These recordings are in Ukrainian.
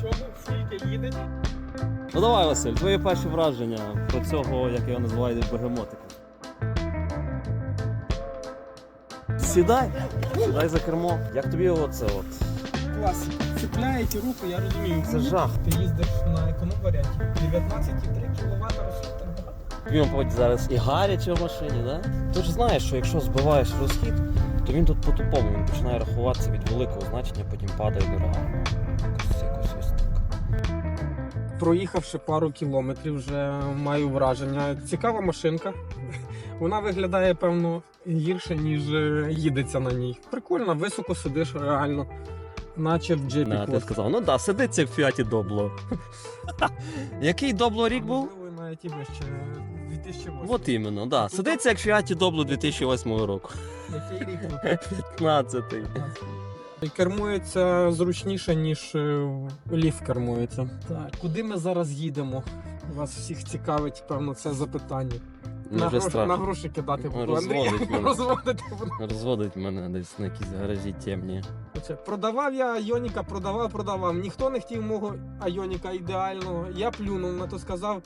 чому, скільки їде. Ну давай, Василь, твої перші враження про цього, як його називають, бегемотика. Сідай, сідай за кермо. Як тобі оце от? Клас. Цепляєте руку, я розумію. Це жах. Ти їздиш на економ варіанті. 19,3 кВт розхід. Він, мабуть, зараз і гаряче в машині, да? Ти ж знаєш, що якщо збиваєш розхід, то він тут по-тупому він починає рахуватися від великого значення, потім падає до реального. Проїхавши пару кілометрів, вже маю враження. Цікава машинка. Вона виглядає, певно, гірше, ніж е, їдеться на ній. Прикольно, високо сидиш реально, наче в джипі. На, ти сказав, ну да, сидиться в Фіаті Добло. Який Добло рік був? Навіть і вище. 2008. От іменно, да. Сидиться як в Фіаті Добло 2008 року. Який рік був? 15-й. Кермується зручніше, ніж е, ліфт кермується. Так, куди ми зараз їдемо? Вас всіх цікавить, певно, це запитання. Мені на, вже гроші, на гроші кидати буду. Розводить Андрій, мене. розводити буду. Розводить мене десь на якісь гаражі темні. Оце, Продавав я Айоніка, продавав, продавав. Ніхто не хотів мого Айоніка ідеального. Я плюнув на то сказав,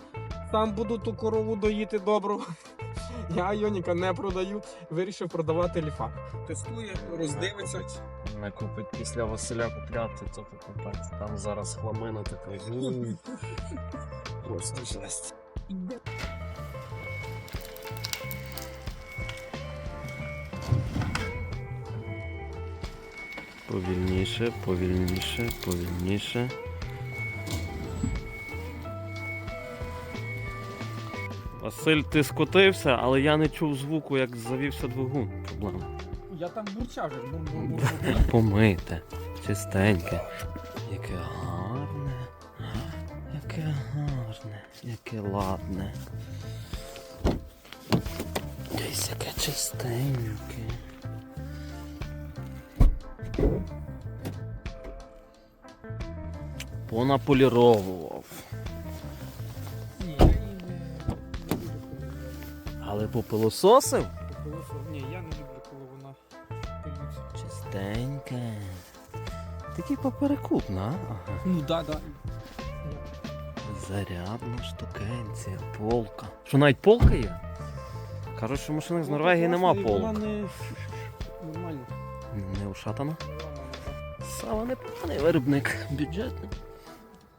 там буду ту корову доїти добру. Я Айоніка не продаю. Вирішив продавати ліфак. Тестує, роздивиться. Не купить після Василя купляти, то купець. Там зараз хламина така. Просто жесть. Повільніше, повільніше, повільніше. Василь, ти скотився, але я не чув звуку, як завівся двигун. Проблема. Я там бурчав же. бум, бум, бум, Та Помите, чистеньке. Яке гарне, яке гарне, яке ладне. Десь яке чистеньке. Понаполіровував. Але попилососив? Ні, я не люблю. Чистеньке. Такий поперекупна, а? Ага. Ну да, да. Зарядна штукенція, полка. Що навіть полка є? Кажуть, що машинах з Норвегії нема Вона не нормально. Не ушатана. Саме непоганий виробник. Бюджетний.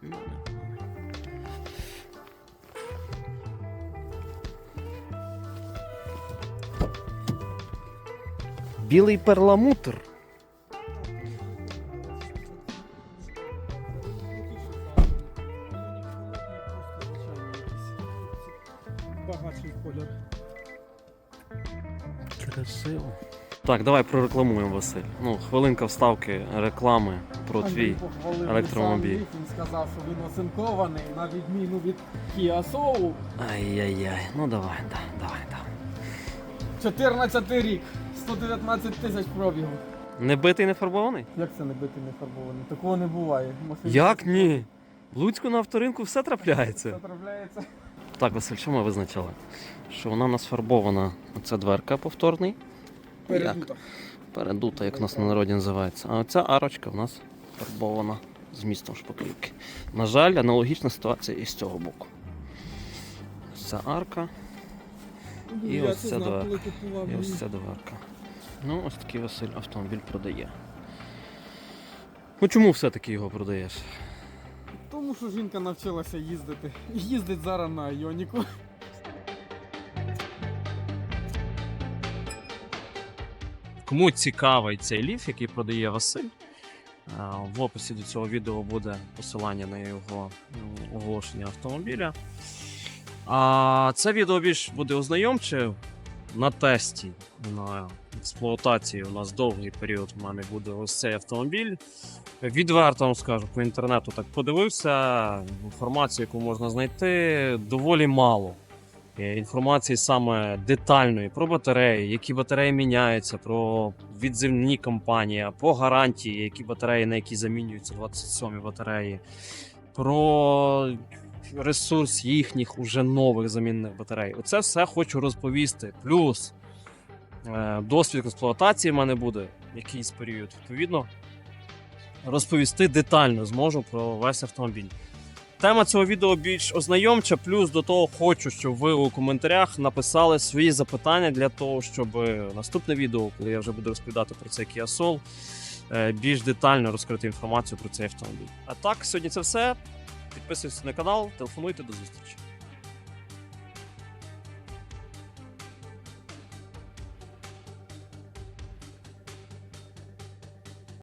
Ну, Білий перламутр. Багатший колір. Красиво. Так, давай прорекламуємо, Василь. Ну, хвилинка вставки реклами про твій. електромобіль. Він сказав, що він оцинкований на відміну від Kia Soul. Ай-яй-яй. Ну давай, да, давай, давай. 14 рік, 119 тисяч пробігу. Не битий, не фарбований? Як це не бити не фарбований? Такого не буває. Як ні? В Луцьку на авторинку все трапляється. Заправляється. Так, Василь, що ми визначали? Що вона у нас фарбована, оця дверка повторний, Передута. передута, як у нас на народі називається. А оця арочка в нас фарбована з містом шпаклівки. На жаль, аналогічна ситуація і з цього боку. Ця арка І ось це дверка. і ось ця дверка. Ну, ось такий Василь автомобіль продає. Ну чому все-таки його продаєш? Тому що жінка навчилася їздити. Їздить зараз на Айоніку. Кому цікавий цей ліф, який продає Василь, е, в описі до цього відео буде посилання на його ну, оголошення автомобіля. А це відео більш буде ознайомче на тесті, на експлуатації. У нас довгий період в мене буде ось цей автомобіль. Відверто вам скажу, по інтернету так подивився. Інформацію, яку можна знайти, доволі мало. Е, Інформації саме детальної про батареї, які батареї міняються, про відзивні компанії, по гарантії, які батареї, на які замінюються 27 батареї, про ресурс їхніх уже нових замінних батарей. Оце все хочу розповісти. Плюс е, досвід експлуатації в мене буде якийсь період. Відповідно, розповісти детально зможу про весь автомобіль. Тема цього відео більш ознайомча, плюс до того хочу, щоб ви у коментарях написали свої запитання для того, щоб наступне відео, коли я вже буду розповідати про цей Kia Soul, е, більш детально розкрити інформацію про цей автомобіль. А так, сьогодні це все. Підписуйтесь на канал, телефонуйте до зустрічі.